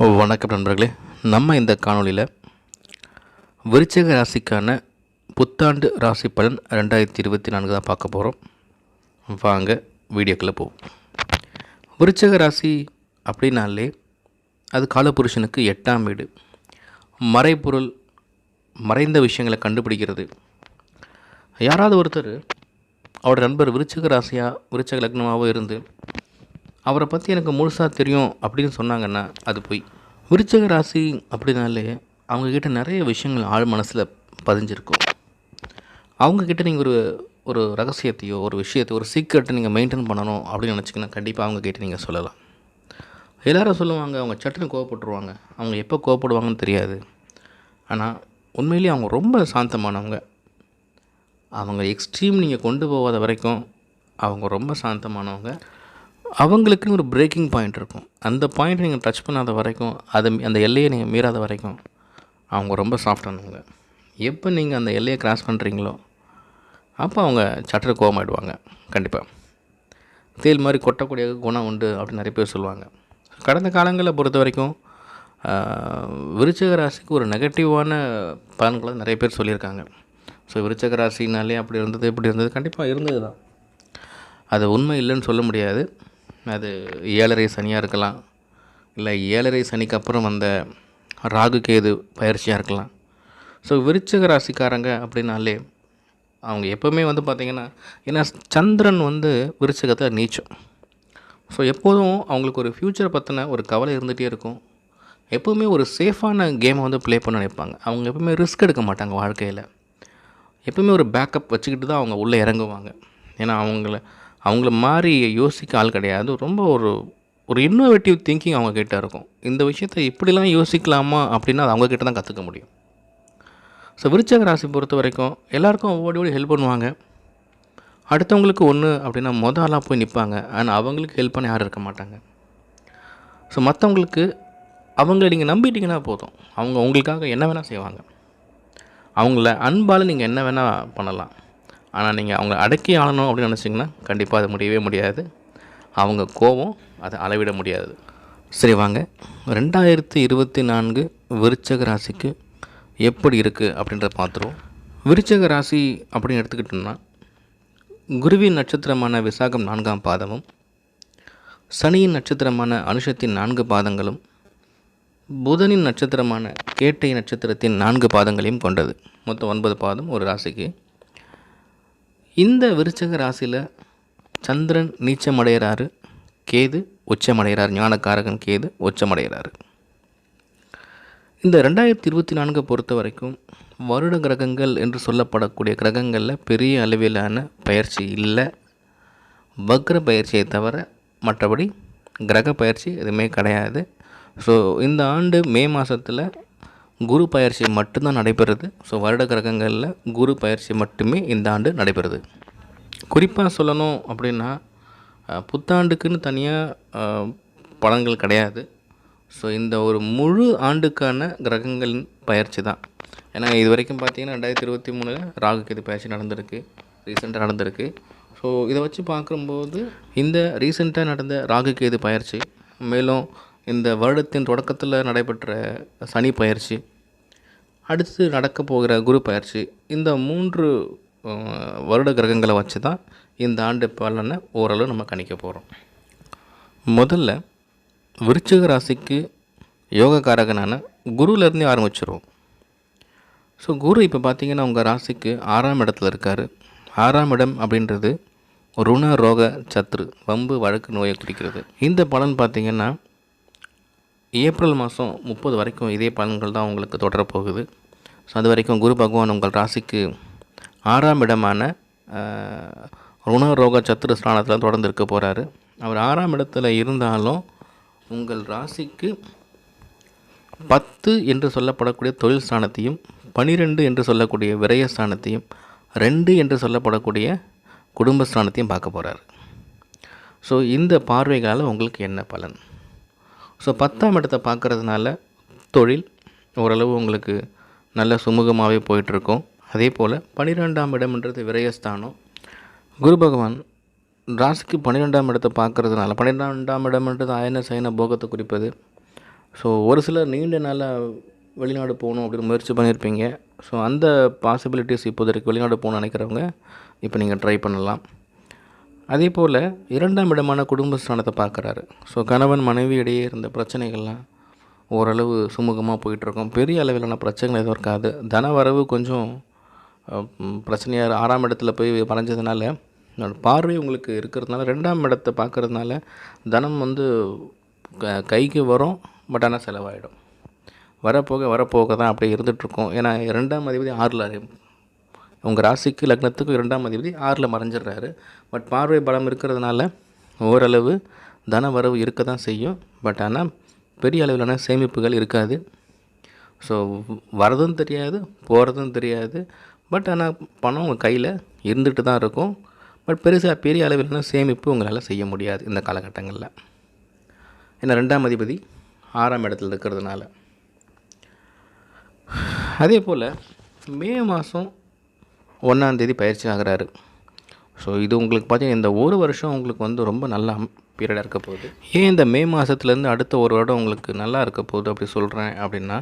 வணக்கம் நண்பர்களே. நம்ம இந்த காணொளியில் விருச்சக ராசிக்கான புத்தாண்டு ராசி பலன் ரெண்டாயிரத்தி இருபத்தி நான்கு தான் பார்க்க போகிறோம் வாங்க வீடியோக்குள்ளே போவோம். விருச்சக ராசி அப்படின்னாலே அது காலபுருஷனுக்கு எட்டாம் வீடு. மறைபொருள் மறைந்த விஷயங்களை கண்டுபிடிக்கிறது. யாராவது ஒருத்தர் அவரோட நண்பர் விருச்சக ராசியாக விருச்சக லக்னமாகவோ இருந்து அவரை பற்றி எனக்கு முழுசாக தெரியும் அப்படின்னு சொன்னாங்கன்னா அது போய். விருச்சக ராசி அப்படின்னாலே அவங்கக்கிட்ட நிறைய விஷயங்கள் ஆழ் மனசில் பதிஞ்சிருக்கும். அவங்கக்கிட்ட நீங்கள் ஒரு ஒரு ரகசியத்தையோ ஒரு விஷயத்தையோ ஒரு சீக்கிரட்டை நீங்கள் மெயின்டைன் பண்ணணும் அப்படின்னு நினச்சிங்கன்னா கண்டிப்பாக அவங்கக்கிட்ட நீங்கள் சொல்லலாம். எல்லாரும் சொல்லுவாங்க அவங்க சட்டுன்னு கோவப்பட்டுருவாங்க. அவங்க எப்போ கோவப்படுவாங்கன்னு தெரியாது. ஆனால் உண்மையிலேயே அவங்க ரொம்ப சாந்தமானவங்க. அவங்க எக்ஸ்ட்ரீம் நீங்கள் கொண்டு போகாத வரைக்கும் அவங்க ரொம்ப சாந்தமானவங்க. அவங்களுக்குன்னு ஒரு பிரேக்கிங் பாயிண்ட் இருக்கும். அந்த பாயிண்ட் நீங்கள் டச் பண்ணாத வரைக்கும் அதை அந்த எல்லையை நீங்கள் மீறாத வரைக்கும் அவங்க ரொம்ப சாஃப்டானவங்க எப்போ நீங்கள் அந்த எல்லையை கிராஸ் பண்ணுறீங்களோ அப்போ அவங்க சட்டர் கோவமாயிடுவாங்க. கண்டிப்பாக தேல் மாதிரி கொட்டக்கூடிய குணம் உண்டு அப்படின்னு நிறைய பேர் சொல்லுவாங்க. கடந்த காலங்களில் பொறுத்த வரைக்கும் விருச்சக ராசிக்கு ஒரு நெகட்டிவான பலன்களை நிறைய பேர் சொல்லியிருக்காங்க. ஸோ விருச்சக ராசினாலே அப்படி இருந்தது இப்படி இருந்தது கண்டிப்பாக இருந்தது தான் அது உண்மை இல்லைன்னு சொல்ல முடியாது. அது ஏழரை சனியாக இருக்கலாம். இல்லை ஏழரை சனிக்கு அப்புறம் வந்த ராகு கேது பயிற்சியாக இருக்கலாம். ஸோ விருச்சிக ராசிக்காரங்க அப்படின்னாலே அவங்க எப்போவுமே வந்து பார்த்திங்கன்னா ஏன்னா சந்திரன் வந்து விருச்சிகத்தில் நீச்சம். ஸோ எப்போதும் அவங்களுக்கு ஒரு ஃப்யூச்சரை பற்றின ஒரு கவலை இருந்துகிட்டே இருக்கும். எப்போவுமே ஒரு சேஃபான கேமை வந்து ப்ளே பண்ண நினைப்பாங்க. அவங்க எப்போவுமே ரிஸ்க் எடுக்க மாட்டாங்க வாழ்க்கையில். எப்போவுமே ஒரு பேக்கப் வச்சுக்கிட்டு தான் அவங்க உள்ளே இறங்குவாங்க. ஏன்னா அவங்கள அவங்கள மாதிரி யோசிக்க ஆள் கிடையாது. ரொம்ப ஒரு ஒரு இன்னோவேட்டிவ் திங்கிங் அவங்கக்கிட்ட இருக்கும். இந்த விஷயத்தை இப்படிலாம் யோசிக்கலாமா அப்படின்னா அது அவங்கக்கிட்ட தான் கற்றுக்க முடியும். ஸோ விருச்சக ராசி பொறுத்த வரைக்கும் எல்லாருக்கும் ஓடி ஓடி ஹெல்ப் பண்ணுவாங்க. அடுத்தவங்களுக்கு ஒன்று அப்படின்னா மொதலாக ஆளாக போய் நிற்பாங்க ஆனால் அவங்களுக்கு ஹெல்ப் பண்ண யாரும் இருக்க மாட்டாங்க. ஸோ மற்றவங்களுக்கு அவங்கள நீங்கள் நம்பிட்டீங்கன்னா போதும். அவங்க உங்களுக்காக என்ன வேணால் செய்வாங்க. அவங்கள அன்பால் நீங்கள் என்ன வேணால் பண்ணலாம். ஆனால் நீங்கள் அவங்கள அடக்கி ஆளணும் அப்படின்னு நினச்சிங்கன்னா கண்டிப்பாக அது முடியவே முடியாது. அவங்க கோபம் அதை அளவிட முடியாது. சரி வாங்க. ரெண்டாயிரத்தி இருபத்தி நான்கு விருச்சக ராசிக்கு எப்படி இருக்குது அப்படின்றத பார்த்துருவோம். விருச்சக ராசி அப்படின்னு எடுத்துக்கிட்டோம்னா குருவின் நட்சத்திரமான விசாகம் நான்காம் பாதமும் சனியின் நட்சத்திரமான அனுஷத்தின் நான்கு பாதங்களும் புதனின் நட்சத்திரமான கேட்டை நட்சத்திரத்தின் நான்கு பாதங்களையும் கொண்டது. மொத்தம் ஒன்பது பாதம் ஒரு ராசிக்கு. இந்த விருச்சக ராசியில் சந்திரன் நீச்சமடைகிறாரு கேது உச்சமடைகிறார் ஞானக்காரகன் கேது உச்சமடைகிறாரு. இந்த ரெண்டாயிரத்தி இருபத்தி நான்கை பொறுத்த வரைக்கும் வருட கிரகங்கள் என்று சொல்லப்படக்கூடிய கிரகங்களில் பெரிய அளவிலான பயிற்சி இல்லை. வக்ர பயிற்சியை தவிர மற்றபடி கிரக பயிற்சி எதுவுமே கிடையாது. ஸோ இந்த ஆண்டு மே மாதத்தில் குரு பயிற்சி மட்டும்தான் நடைபெறுது. ஸோ வருட கிரகங்களில் குரு பயிற்சி மட்டுமே இந்த ஆண்டு நடைபெறுது. குறிப்பாக சொல்லணும் அப்படின்னா புத்தாண்டுக்குன்னு தனியாக பலன்கள் கிடையாது. ஸோ இந்த ஒரு முழு ஆண்டுக்கான கிரகங்களின் பயிற்சி தான். ஏன்னா இது வரைக்கும் பார்த்தீங்கன்னா ரெண்டாயிரத்தி இருபத்தி மூணில் ராகு கேது பயிற்சி நடந்திருக்கு. ரீசெண்டாக நடந்திருக்கு. ஸோ இதை வச்சு பார்க்கும்போது இந்த ரீசெண்டாக நடந்த ராகு கேது பயிற்சி மேலும் இந்த வருடத்தின் தொடக்கத்தில் நடைபெற்ற சனி பயிற்சி அடுத்து நடக்க போகிற குரு பயிற்சி இந்த மூன்று வருட கிரகங்களை வச்சு தான் இந்த ஆண்டு பலனை ஓரளவு நம்ம கணிக்க போகிறோம் முதல்ல விருச்சிக ராசிக்கு யோகக்காரகனான குருவிலேருந்தே ஆரம்பிச்சிருவோம். ஸோ குரு இப்போ பார்த்தீங்கன்னா உங்கள் ராசிக்கு ஆறாம் இடத்துல இருக்கார். ஆறாம் இடம் அப்படின்றது ருண ரோக சத்ரு வம்பு வழக்கு நோயை குறிக்கிறது. இந்த பலன் பார்த்தீங்கன்னா ஏப்ரல் மாதம் முப்பது வரைக்கும் இதே பலன்கள் தான் உங்களுக்கு தொடரப்போகுது. ஸோ அது வரைக்கும் குரு பகவான் உங்கள் ராசிக்கு ஆறாம் இடமான ருண ரோக சத்துரு ஸ்தானத்தில் தொடர்ந்து இருக்க போகிறாரு அவர் ஆறாம் இடத்துல இருந்தாலும் உங்கள் ராசிக்கு பத்து என்று சொல்லப்படக்கூடிய தொழில் ஸ்தானத்தையும் பனிரெண்டு என்று சொல்லக்கூடிய விரய ஸ்தானத்தையும் ரெண்டு என்று சொல்லப்படக்கூடிய குடும்பஸ்தானத்தையும் பார்க்க போகிறார் ஸோ இந்த பார்வைகளால் உங்களுக்கு என்ன பலன்? ஸோ பத்தாம் இடத்தை பார்க்கறதுனால தொழில் ஓரளவு உங்களுக்கு நல்ல சுமூகமாகவே போயிட்டுருக்கும். அதே போல் பன்னிரெண்டாம் இடம்ன்றது விரயஸ்தானம். குரு பகவான் ராசிக்கு பன்னிரெண்டாம் இடத்தை பார்க்கறதுனால பன்னிரெண்டாம் இடம்ன்றது அயன சயன போகத்தை குறிப்பது. ஸோ ஒரு சிலர் நீண்ட நாளாக வெளிநாடு போகணும் அப்படின்னு முயற்சி பண்ணியிருப்பீங்க. ஸோ அந்த பாசிபிலிட்டிஸ் இப்போதைக்கு வெளிநாடு போகணும்னு நினைக்கிறவங்க இப்போ நீங்கள் ட்ரை பண்ணலாம். அதே போல் இரண்டாம் இடமான குடும்ப ஸ்தானத்தை பார்க்குறாரு. ஸோ கணவன் மனைவி இடையே இருந்த பிரச்சனைகள்லாம் ஓரளவு சுமூகமாக போயிட்டுருக்கும். பெரிய அளவிலான பிரச்சனைகள் எதுவும் இருக்காது. தன வரவு கொஞ்சம் பிரச்சனையாக ஆறாம் இடத்துல போய் வரைஞ்சதுனால பார்வை உங்களுக்கு இருக்கிறதுனால ரெண்டாம் இடத்தை பார்க்கறதுனால தனம் வந்து க கைக்கு வரும் பட் ஆனால் செலவாயிடும். வரப்போக வரப்போக தான் அப்படியே இருந்துகிட்ருக்கும் ஏன்னா ரெண்டாம் அதிபதி ஆறில் உங்கள் ராசிக்கு லக்னத்துக்கு இரண்டாம் அதிபதி ஆறில் மறைஞ்சிடுறாரு. பட் பார்வை பலம் இருக்கிறதுனால ஓரளவு தன வரவு இருக்க தான் செய்யும். பட் ஆனால் பெரிய அளவிலான சேமிப்புகள் இருக்காது. ஸோ வரதும் தெரியாது போகிறதும் தெரியாது. பட் ஆனால் பணம் உங்கள் கையில் இருந்துகிட்டு தான் இருக்கும். பட் பெருசாக பெரிய அளவிலான சேமிப்பு உங்களால் செய்ய முடியாது இந்த காலகட்டங்களில். ஏன்னா ரெண்டாம் அதிபதி ஆறாம் இடத்துல இருக்கிறதுனால. அதே போல் மே மாதம் ஒன்றாந்தேதி பயிற்சி ஆகிறாரு. ஸோ இது உங்களுக்கு பார்த்தீங்கன்னா இந்த ஒரு வருஷம் உங்களுக்கு வந்து ரொம்ப நல்ல பீரியடாக இருக்க போகுது. ஏன் இந்த மே மாதத்துலேருந்து அடுத்த ஒரு வருடம் உங்களுக்கு நல்லா இருக்க போகுது அப்படி சொல்கிறேன் அப்படின்னா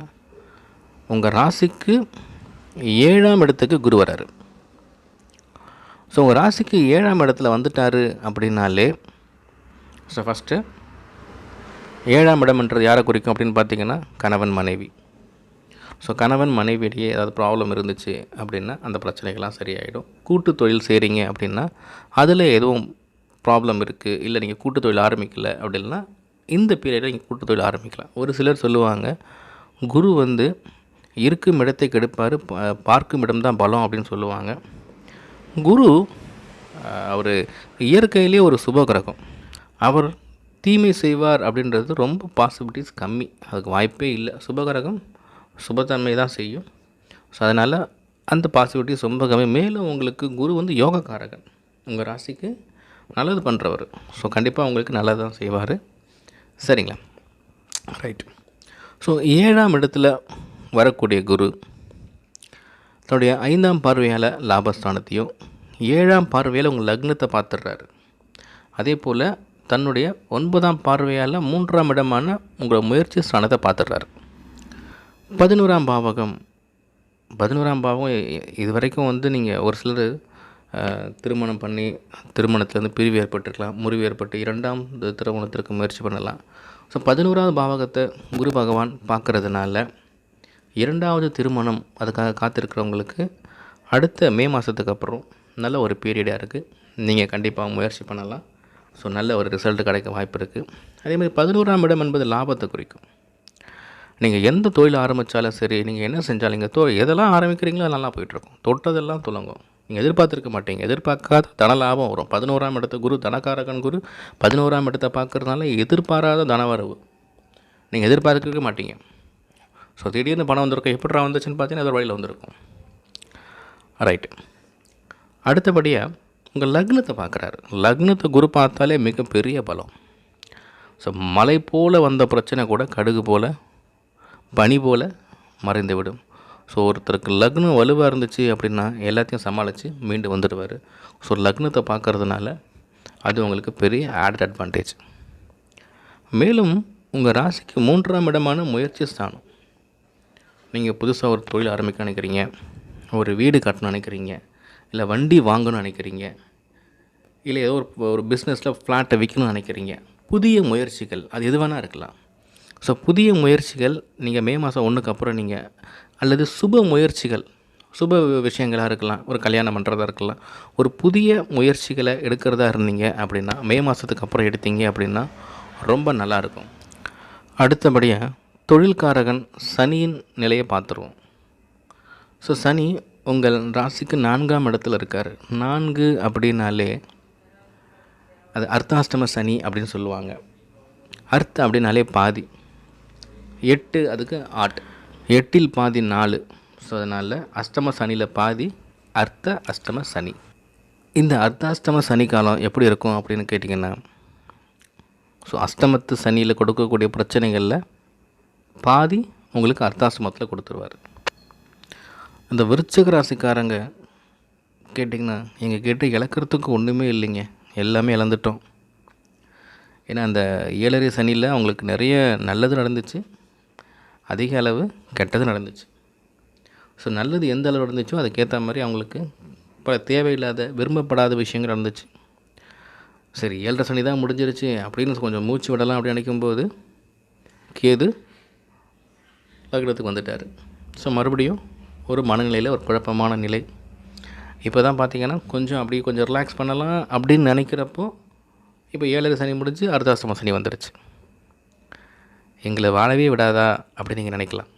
உங்கள் ராசிக்கு ஏழாம் இடத்துக்கு குரு வராரு. ஸோ உங்கள் ராசிக்கு ஏழாம் இடத்துல வந்துட்டார் அப்படின்னாலே ஸோ ஃபஸ்ட்டு ஏழாம் இடம்ன்றது யாரை குறிக்கும் அப்படின்னு பார்த்தீங்கன்னா கணவன் மனைவி. ஸோ கணவன் மனைவியிடையே ஏதாவது ப்ராப்ளம் இருந்துச்சு அப்படின்னா அந்த பிரச்சனைகள்லாம் சரியாயிடும். கூட்டு தொழில் செய்கிறீங்க அப்படின்னா அதில் எதுவும் ப்ராப்ளம் இருக்குது இல்லை நீங்கள் கூட்டு தொழில் ஆரம்பிக்கல அப்படின்னா இந்த பீரியடில் நீங்கள் கூட்டு தொழில் ஆரம்பிக்கலாம். ஒரு சிலர் சொல்லுவாங்க குரு வந்து இருக்கும் இடத்தை கெடுப்பார் பா- பார்க்கும் இடம்தான் பலம் அப்படின்னு சொல்லுவாங்க. குரு அவர் இயற்கையிலே ஒரு சுப கிரகம். அவர் தீமை செய்வார் அப்படின்றது ரொம்ப பாசிபிலிட்டிஸ் கம்மி. அதுக்கு வாய்ப்பே இல்லை. சுபகிரகம் சுபத்தன்மை தான் செய்யும். ஸோ அதனால் அந்த பாசிட்டிவிட்டி ரொம்ப கம்மி. மேலும் உங்களுக்கு குரு வந்து யோகக்காரகன். உங்கள் ராசிக்கு நல்லது பண்ணுறவர் ஸோ கண்டிப்பாக உங்களுக்கு நல்லது தான் செய்வார். சரிங்களா? ரைட் ஸோ ஏழாம் இடத்துல வரக்கூடிய குரு தன்னுடைய ஐந்தாம் பார்வையால் லாபஸ்தானத்தையும் ஏழாம் பார்வையால் உங்கள் லக்னத்தை பார்த்துடுறாரு. அதே போல் தன்னுடைய ஒன்பதாம் பார்வையால் மூன்றாம் இடமான உங்களோட முயற்சி ஸ்தானத்தை பார்த்துடுறாரு. பதினோராம் பாவகம். பதினோராம் பாவம் இது வரைக்கும் வந்து நீங்கள் ஒரு சிலர் திருமணம் பண்ணி திருமணத்துலேருந்து பிரிவு ஏற்பட்டிருக்கலாம் முறிவு ஏற்பட்டு இரண்டாம் திருமணத்திற்கு முயற்சி பண்ணலாம். ஸோ பதினோராவது பாவகத்தை குரு பகவான் பார்க்கறதுனால இரண்டாவது திருமணம் அதுக்காக காத்திருக்கிறவங்களுக்கு அடுத்த மே மாதத்துக்கு அப்புறம் நல்ல ஒரு பீரியடாக இருக்குது நீங்கள் கண்டிப்பாக முயற்சி பண்ணலாம். ஸோ நல்ல ஒரு ரிசல்ட் கிடைக்க வாய்ப்பு இருக்குது அதேமாதிரி பதினோராம் இடம் என்பது லாபத்தை குறிக்கும். நீங்கள் எந்த தொழில் ஆரம்பித்தாலும் சரி நீங்கள் என்ன செஞ்சாலும் நீங்கள் தொ எதெல்லாம் ஆரம்பிக்கிறீங்களோ நல்லா போயிட்டுருக்கும். தொட்டதெல்லாம் துலங்கும். நீங்கள் எதிர்பார்த்துருக்க மாட்டீங்க. எதிர்பார்க்காத தன லாபம் வரும். பதினோராம் இடத்த குரு தனக்காரகன் குரு பதினோராம் இடத்தை பார்க்குறதுனால எதிர்பாராத தனவரவு நீங்கள் எதிர்பார்க்கவே மாட்டீங்க. ஸோ திடீர்னு பணம் வந்திருக்கும். எப்படா வந்துச்சுன்னு பார்த்தீங்கன்னா அது வழியில் வந்திருக்கும். ரைட்டு அடுத்தபடியாக உங்கள் லக்னத்தை பார்க்குறாரு. லக்னத்தை குரு பார்த்தாலே மிகப்பெரிய பலம். ஸோ மலை போல் வந்த பிரச்சனை கூட கடுகு போல் பனி போல் மறைந்துவிடும். ஸோ ஒருத்தருக்கு லக்னம் வலுவாக இருந்துச்சு அப்படின்னா எல்லாத்தையும் சமாளித்து மீண்டு வந்துடுவார். ஸோ லக்னத்தை பார்க்கறதுனால அது உங்களுக்கு பெரிய ஆடட் அட்வான்டேஜ் மேலும் உங்கள் ராசிக்கு மூன்றாம் இடமான முயற்சி ஸ்தானம். நீங்கள் புதுசாக ஒரு தொழில் ஆரம்பிக்க நினைக்கிறீங்க ஒரு வீடு கட்டணும் நினைக்கிறீங்க இல்லை வண்டி வாங்கணும்னு நினைக்கிறீங்க இல்லை ஏதோ ஒரு ஒரு பிஸ்னஸில் ஃப்ளாட்டை விற்கணும்னு நினைக்கிறீங்க புதிய முயற்சிகள் அது எது வேணால் இருக்கலாம். ஸோ புதிய முயற்சிகள் நீங்கள் மே மாதம் ஒன்றுக்கு அப்புறம் நீங்கள் அல்லது சுப முயற்சிகள் சுப விஷயங்களாக இருக்கலாம் ஒரு கல்யாணம் பண்ணுறதா இருக்கலாம் ஒரு புதிய முயற்சிகளை எடுக்கிறதா இருந்தீங்க அப்படின்னா மே மாதத்துக்கு அப்புறம் எடுத்தீங்க அப்படின்னா ரொம்ப நல்லாயிருக்கும் அடுத்தபடியாக தொழில்காரகன் சனியின் நிலையை பார்த்துருவோம். ஸோ சனி உங்கள் ராசிக்கு நான்காம் இடத்துல இருக்கார். நான்கு அப்படின்னாலே அது அர்த்தாஷ்டம சனி அப்படின்னு சொல்லுவாங்க. அர்த்த அப்படின்னாலே பாதி. எட்டு அதுக்கு ஆட். எட்டில் பாதி நாலு. ஸோ அதனால் அஷ்டம சனியில் பாதி அர்த்த அஷ்டம சனி. இந்த அர்த்தாஷ்டம சனி காலம் எப்படி இருக்கும் அப்படின்னு கேட்டிங்கன்னா ஸோ அஷ்டமத்து சனியில் கொடுக்கக்கூடிய பிரச்சனைகளில் பாதி உங்களுக்கு அர்த்தாஷ்டமத்தில் கொடுத்துருவார். இந்த விருச்சக ராசிக்காரங்க கேட்டிங்கன்னா எங்கள் கேட்டு இழக்கிறதுக்கு ஒன்றுமே இல்லைங்க. எல்லாமே இழந்துட்டோம். ஏன்னா அந்த ஏழரை சனியில் அவங்களுக்கு நிறைய நல்லது நடந்துச்சு. அதிக அளவு கெட்டது நடந்துச்சு. ஸோ நல்லது எந்த அளவு நடந்துச்சோ அதுக்கேற்ற மாதிரி அவங்களுக்கு பல தேவையில்லாத விரும்பப்படாத விஷயங்கள் நடந்துச்சு. சரி ஏழரை சனி தான் முடிஞ்சிருச்சு அப்படின்னு கொஞ்சம் மூச்சு விடலாம் அப்படின்னு நினைக்கும்போது கேது லக்னத்துக்கு வந்துட்டார். ஸோ மறுபடியும் ஒரு மனநிலையில் ஒரு குழப்பமான நிலை. இப்போ தான் பார்த்தீங்கன்னா கொஞ்சம் அப்படி கொஞ்சம் ரிலாக்ஸ் பண்ணலாம் அப்படின்னு நினைக்கிறப்போ இப்போ ஏழரை சனி முடிஞ்சு அர்த்தாசிரம சனி வந்துடுச்சு எங்களை வாழவே விடாதா அப்படின்னு நீங்கள் நினைக்கலாம்.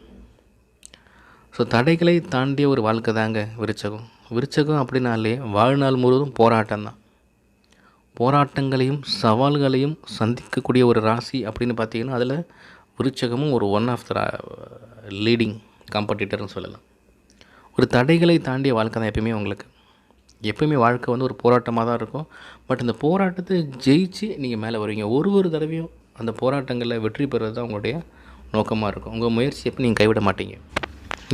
ஸோ தடைகளை தாண்டிய ஒரு வாழ்க்கை தாங்க விருச்சகம். விருச்சகம் அப்படின்னாலே வாழ்நாள் முழுவதும் போராட்டம் தான். போராட்டங்களையும் சவால்களையும் சந்திக்கக்கூடிய ஒரு ராசி அப்படின்னு பார்த்தீங்கன்னா அதில் விருச்சகமும் ஒரு ஒன் ஆஃப் த லீடிங் காம்படிட்டர்னு சொல்லலாம். ஒரு தடைகளை தாண்டிய வாழ்க்கை தான் எப்பயுமே உங்களுக்கு. எப்பயுமே வாழ்க்கை வந்து ஒரு போராட்டமாக தான் இருக்கும். பட் இந்த போராட்டத்தை ஜெயிச்சு நீங்கள் மேலே வருவீங்க. ஒரு ஒரு தடவையும் அந்த போராட்டங்களில் வெற்றி பெறுறது தான் உங்களுடைய நோக்கமாக இருக்கும். உங்கள் முயற்சி எப்போ நீங்கள் கைவிட மாட்டீங்க?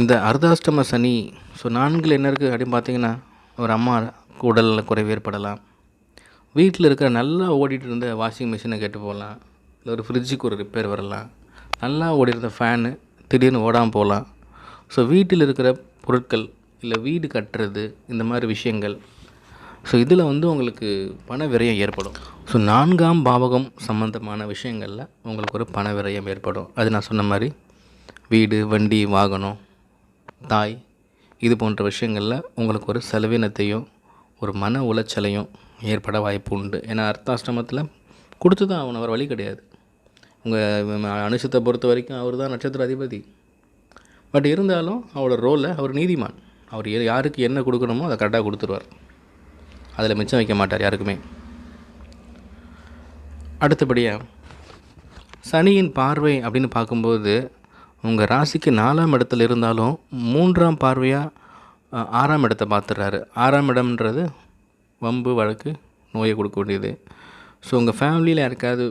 இந்த அர்த்தாஷ்டம சனி ஸோ நான்கில் என்ன இருக்குது அப்படின்னு பார்த்தீங்கன்னா ஒரு அம்மா உடலில் குறைவு ஏற்படலாம். வீட்டில் இருக்கிற நல்லா ஓடிட்டு இருந்த வாஷிங் மிஷினை கெட்டு போகலாம். இல்லை ஒரு ஃப்ரிட்ஜுக்கு ஒரு ரிப்பேர் வரலாம். நல்லா ஓடி இருந்த ஃபேனு திடீர்னு ஓடாமல் போகலாம். ஸோ வீட்டில் இருக்கிற பொருட்கள் இல்லை வீடு கட்டுறது இந்த மாதிரி விஷயங்கள் ஸோ இதில் வந்து உங்களுக்கு பண விரயம் ஏற்படும். ஸோ நான்காம் பாவகம் சம்மந்தமான விஷயங்களில் உங்களுக்கு ஒரு பண விரயம் ஏற்படும். அது நான் சொன்ன மாதிரி வீடு வண்டி வாகனம் தாய் இது போன்ற விஷயங்களில் உங்களுக்கு ஒரு செலவினத்தையும் ஒரு மன உளைச்சலையும் ஏற்பட வாய்ப்பு உண்டு. ஏன்னா அர்த்தாஷ்டமத்தில் கொடுத்து தான் அவன் அவர் வழி கிடையாது. உங்கள் அனுஷத்தை பொறுத்த வரைக்கும் அவர் தான் நட்சத்திர அதிபதி பட் இருந்தாலும் அவரோட ரோலை அவர் நீதிமான். அவர் யாருக்கு என்ன கொடுக்கணுமோ அதை கரெக்டாக கொடுத்துருவார். அதில் மிச்சம் வைக்க மாட்டார் யாருக்குமே. அடுத்தபடியாக சனியின் பார்வை அப்படின்னு பார்க்கும்போது உங்கள் ராசிக்கு நாலாம் இடத்துல இருந்தாலும் மூன்றாம் பார்வையாக ஆறாம் இடத்தை பார்த்துடுறாரு ஆறாம் இடம்ன்றது வம்பு வழக்கு நோயை கொடுக்கக்கூடியது ஸோ உங்கள் ஃபேமிலியில் யாருக்காவது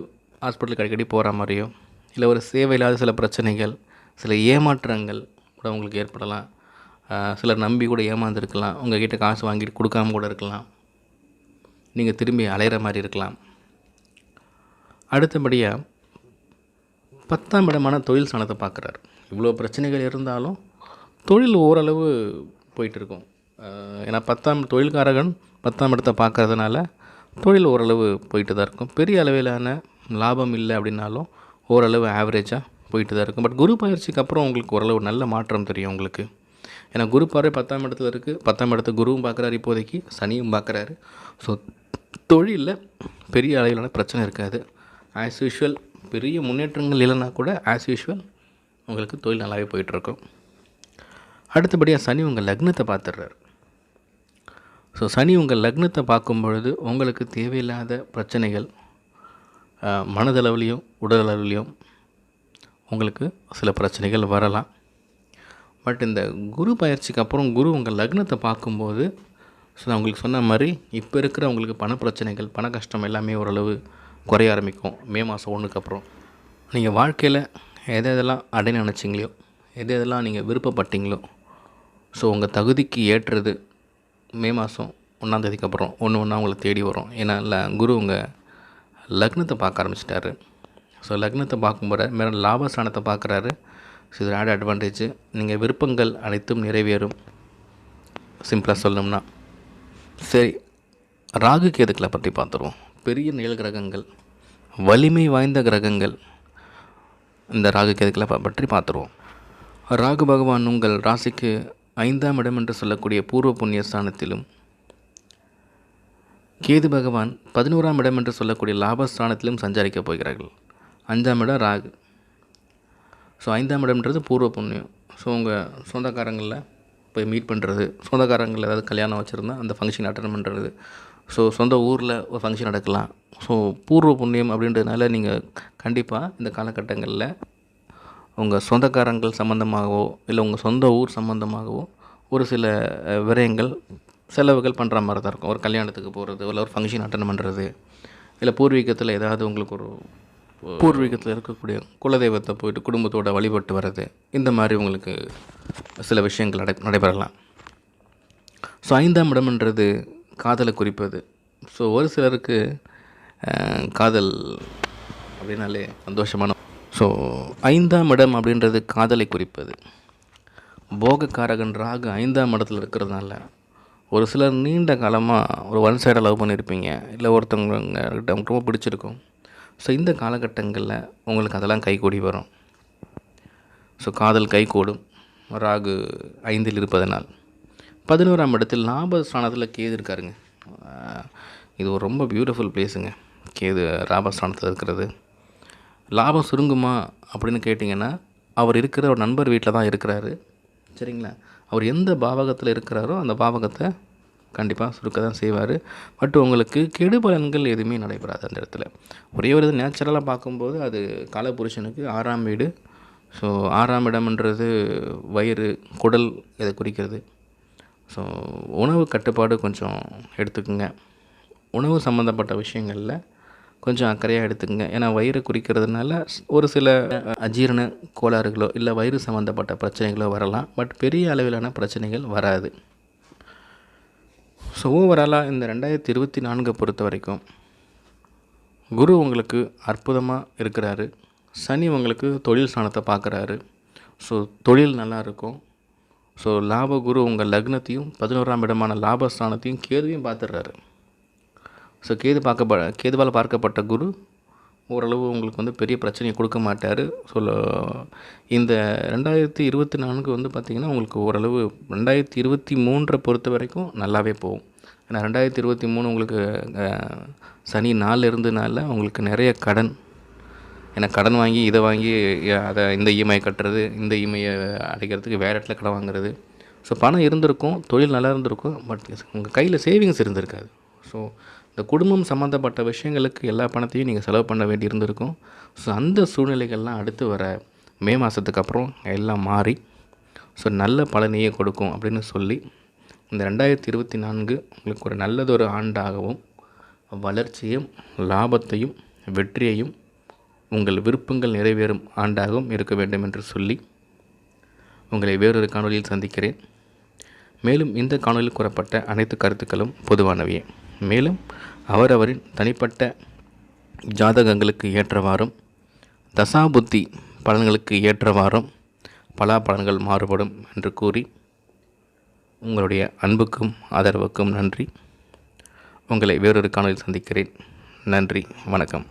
ஹாஸ்பிட்டலுக்கு அடிக்கடி போகிற மாதிரியோ இல்லை ஒரு சேவையில்லாத சில பிரச்சனைகள் சில ஏமாற்றங்கள் கூட உங்களுக்கு ஏற்படலாம். சிலர் நம்பி கூட ஏமாந்துருக்கலாம். உங்கள் கிட்டே காசு வாங்கிட்டு கொடுக்காம கூட இருக்கலாம். நீங்கள் திரும்பி அலையிற மாதிரி இருக்கலாம். அடுத்தபடியாக பத்தாம் இடமான தொழில் ஸ்தானத்தை பார்க்குறாரு. இவ்வளோ பிரச்சனைகள் இருந்தாலும் தொழில் ஓரளவு போயிட்டுருக்கும். ஏன்னா பத்தாம் தொழில்காரகன் பத்தாம் இடத்தை பார்க்கறதுனால தொழில் ஓரளவு போயிட்டு தான் இருக்கும். பெரிய அளவிலான லாபம் இல்லை அப்படின்னாலும் ஓரளவு ஆவரேஜாக போயிட்டு தான் இருக்கும். பட் குரு பயிற்சிக்கு அப்புறம் உங்களுக்கு ஓரளவு நல்ல மாற்றம் தெரியும் உங்களுக்கு. ஏன்னா குரு பார்வை பத்தாம் இடத்துல இருக்குது பத்தாம் இடத்து குருவும் பார்க்குறாரு இப்போதைக்கு சனியும் பார்க்குறாரு. ஸோ தொழிலில் பெரிய அளவிலான பிரச்சனை இருக்காது. ஆஸ் யூஷுவல் பெரிய முன்னேற்றங்கள் இல்லைன்னா கூட ஆஸ் யூஷுவல் உங்களுக்கு தொழில் நல்லாவே போயிட்டுருக்கும். அடுத்தபடியாக சனி உங்கள் லக்னத்தை பார்த்துடுறாரு. ஸோ சனி உங்கள் லக்னத்தை பார்க்கும் பொழுது உங்களுக்கு தேவையில்லாத பிரச்சனைகள் மனதளவுலேயும் உடலளவுலேயும் உங்களுக்கு சில பிரச்சனைகள் வரலாம். பட் இந்த குரு பயிற்சிக்கு அப்புறம் குரு உங்கள் லக்னத்தை பார்க்கும்போது ஸோ நான் உங்களுக்கு சொன்ன மாதிரி இப்போ இருக்கிற உங்களுக்கு பண பிரச்சனைகள் பண கஷ்டம் எல்லாமே ஓரளவு குறைய ஆரம்பிக்கும். மே மாதம் ஒன்றுக்கு அப்புறம். நீங்கள் வாழ்க்கையில் எதை எதெல்லாம் அடை நினச்சிங்களோ எது எதெல்லாம் நீங்கள் விருப்பப்பட்டீங்களோ ஸோ உங்கள் தகுதிக்கு ஏற்றது மே மாதம் ஒன்றாந்தேதிக்கு அப்புறம் ஒன்று ஒன்றா உங்களை தேடி வரும். ஏன்னா ல குரு உங்கள் லக்னத்தை பார்க்க ஆரம்பிச்சிட்டாரு. ஸோ லக்னத்தை பார்க்கும்போது மேலே லாபஸ்தானத்தை பார்க்குறாரு. ஸோ இது ஆட் அட்வான்டேஜ் நீங்கள் விருப்பங்கள் அனைத்தும் நிறைவேறும். சிம்பிளாக சொல்லணும்னா. சரி ராகு கேதுக்களை பற்றி பார்த்துருவோம். பெரிய நிழல் கிரகங்கள் வலிமை வாய்ந்த கிரகங்கள் இந்த ராகு கேதுக்களை பற்றி பார்த்துருவோம். ராகு பகவான் உங்கள் ராசிக்கு ஐந்தாம் இடம் என்று சொல்லக்கூடிய பூர்வ புண்ணிய ஸ்தானத்திலும் கேது பகவான் பதினோராம் இடம் என்று சொல்லக்கூடிய லாபஸ்தானத்திலும் சஞ்சரிக்கப் போகிறார்கள். அஞ்சாம் இடம் ராகு. ஸோ ஐந்தாம் இடம்ன்றது பூர்வ புண்ணியம். ஸோ உங்கள் சொந்தக்காரங்களில் போய் மீட் பண்ணுறது சொந்தக்காரங்கள் ஏதாவது கல்யாணம் வச்சுருந்தா அந்த ஃபங்க்ஷன் அட்டன் பண்ணுறது ஸோ சொந்த ஊரில் ஒரு ஃபங்க்ஷன் நடக்கலாம். ஸோ பூர்வ புண்ணியம் அப்படின்றதுனால நீங்கள் கண்டிப்பாக இந்த காலகட்டங்களில் உங்கள் சொந்தக்காரங்கள் சம்மந்தமாகவோ இல்லை உங்கள் சொந்த ஊர் சம்மந்தமாகவோ ஒரு சில விரயங்கள் செலவுகள் பண்ணுற மாதிரி தான் இருக்கும். ஒரு கல்யாணத்துக்கு போகிறது இல்லை ஒரு ஃபங்க்ஷன் அட்டன் பண்ணுறது இல்லை பூர்வீகத்தில் ஏதாவது உங்களுக்கு ஒரு பூர்வீகத்தில் இருக்கக்கூடிய குலதெய்வத்தை போயிட்டு குடும்பத்தோட வழிபட்டு வர்றது இந்த மாதிரி உங்களுக்கு சில விஷயங்கள் நடை நடைபெறலாம். ஸோ ஐந்தாம் இடம்ன்றது காதலை குறிப்பது. ஸோ ஒரு சிலருக்கு காதல் அப்படின்னாலே சந்தோஷமான ஸோ ஐந்தாம் இடம் அப்படின்றது காதலை குறிப்பது. போகக்காரகன் ராகு ஐந்தாம் இடத்துல இருக்கிறதுனால ஒரு சிலர் நீண்ட காலமாக ஒரு ஒன் சைடாக லவ் பண்ணியிருப்பீங்க இல்லை ஒருத்தவங்க ரொம்ப பிடிச்சிருக்கும். ஸோ இந்த காலகட்டங்களில் உங்களுக்கு அதெல்லாம் கைகூடி வரும். ஸோ காதல் கைகூடும். ராகு ஐந்தில் இருப்பதனால். பதினோராம் இடத்தில் லாப ஸ்தானத்தில் கேது இருக்காருங்க. இது ஒரு ரொம்ப பியூட்டிஃபுல் பிளேஸுங்க கேது லாபஸ்தானத்தில் இருக்கிறது. லாபம் சுருங்குமா அப்படின்னு கேட்டிங்கன்னா அவர் இருக்கிற ஒரு நண்பர் வீட்டில் தான் இருக்கிறாரு. சரிங்களா? அவர் எந்த பாவகத்தில் இருக்கிறாரோ அந்த பாவகத்தை கண்டிப்பாக சுருக்க தான் செய்வார். பட் உங்களுக்கு கெடுபலன்கள் எதுவுமே நடைபெறாது அந்த இடத்துல. ஒரே ஒரு இது நேச்சுரலாக பார்க்கும்போது அது காலபுருஷனுக்கு ஆறாம் வீடு. ஸோ ஆறாம் இடம்ன்றது வயிறு குடல் இதை குறிக்கிறது. ஸோ உணவு கட்டுப்பாடு கொஞ்சம் எடுத்துக்கோங்க. உணவு சம்மந்தப்பட்ட விஷயங்களில் கொஞ்சம் அக்கறையாக எடுத்துக்கங்க. ஏன்னா வயிறு குறிக்கிறதுனால ஒரு சில அஜீரண கோளாறுகளோ இல்லை வயிறு சம்மந்தப்பட்ட பிரச்சனைகளோ வரலாம். பட் பெரிய அளவிலான பிரச்சனைகள் வராது. ஸோ ஓவராலாக இந்த ரெண்டாயிரத்தி இருபத்தி நான்கை பொறுத்த வரைக்கும் குரு உங்களுக்கு அற்புதமாக இருக்கிறாரு. சனி உங்களுக்கு தொழில் ஸ்தானத்தை பார்க்குறாரு. ஸோ தொழில் நல்லா இருக்கும். ஸோ லாப குரு உங்கள் லக்னத்தையும் பதினோராம் இடமான லாபஸ்தானத்தையும் கேதுவையும் பார்த்துடுறாரு. ஸோ கேது பார்க்கப்ப கேதுவால் பார்க்கப்பட்ட குரு ஓரளவு உங்களுக்கு வந்து பெரிய பிரச்சனையை கொடுக்க மாட்டார். ஸோ இந்த ரெண்டாயிரத்தி இருபத்தி நான்கு வந்து பார்த்திங்கன்னா உங்களுக்கு ஓரளவு ரெண்டாயிரத்தி இருபத்தி மூன்றை பொறுத்த வரைக்கும் நல்லாவே போகும். ஏன்னா ரெண்டாயிரத்தி இருபத்தி மூணு உங்களுக்கு சனி நாள் இருந்ததுனால உங்களுக்கு நிறைய கடன். ஏன்னா கடன் வாங்கி இதை வாங்கி அதை இந்த இஎம்ஐ கட்டுறது இந்த இஎம்ஐயை அடைக்கிறதுக்கு வேறு இடத்துல கடன் வாங்குறது. ஸோ பணம் இருந்திருக்கும் தொழில் நல்லா இருந்திருக்கும் பட் உங்கள் கையில் சேவிங்ஸ் இருந்திருக்காது. ஸோ இந்த குடும்பம் சம்மந்தப்பட்ட விஷயங்களுக்கு எல்லா பணத்தையும் நீங்கள் செலவு பண்ண வேண்டி இருந்திருக்கும் ஸோ அந்த சூழ்நிலைகள்லாம் அடுத்து வர மே மாதத்துக்கு அப்புறம் எல்லாம் மாறி ஸோ நல்ல பலனையே கொடுக்கும் அப்படின்னு சொல்லி இந்த ரெண்டாயிரத்தி இருபத்தி நான்கு உங்களுக்கு ஒரு நல்லதொரு ஆண்டாகவும் வளர்ச்சியும் லாபத்தையும் வெற்றியையும் உங்கள் விருப்பங்கள் நிறைவேறும் ஆண்டாகவும் இருக்க வேண்டும் என்று சொல்லி உங்களை வேறொரு காணொலியில் சந்திக்கிறேன். மேலும் இந்த காணொலியில் கூறப்பட்ட அனைத்து கருத்துக்களும் பொதுவானவையே. மேலும் அவரவரின் தனிப்பட்ட ஜாதகங்களுக்கு ஏற்றவாறும் தசாபுத்தி பலன்களுக்கு ஏற்றவாறும் பலாபலன்கள் மாறுபடும் என்று கூறி உங்களுடைய அன்புக்கும் ஆதரவுக்கும் நன்றி. உங்களை வேறொரு காணொலியில் சந்திக்கிறேன். நன்றி. வணக்கம்.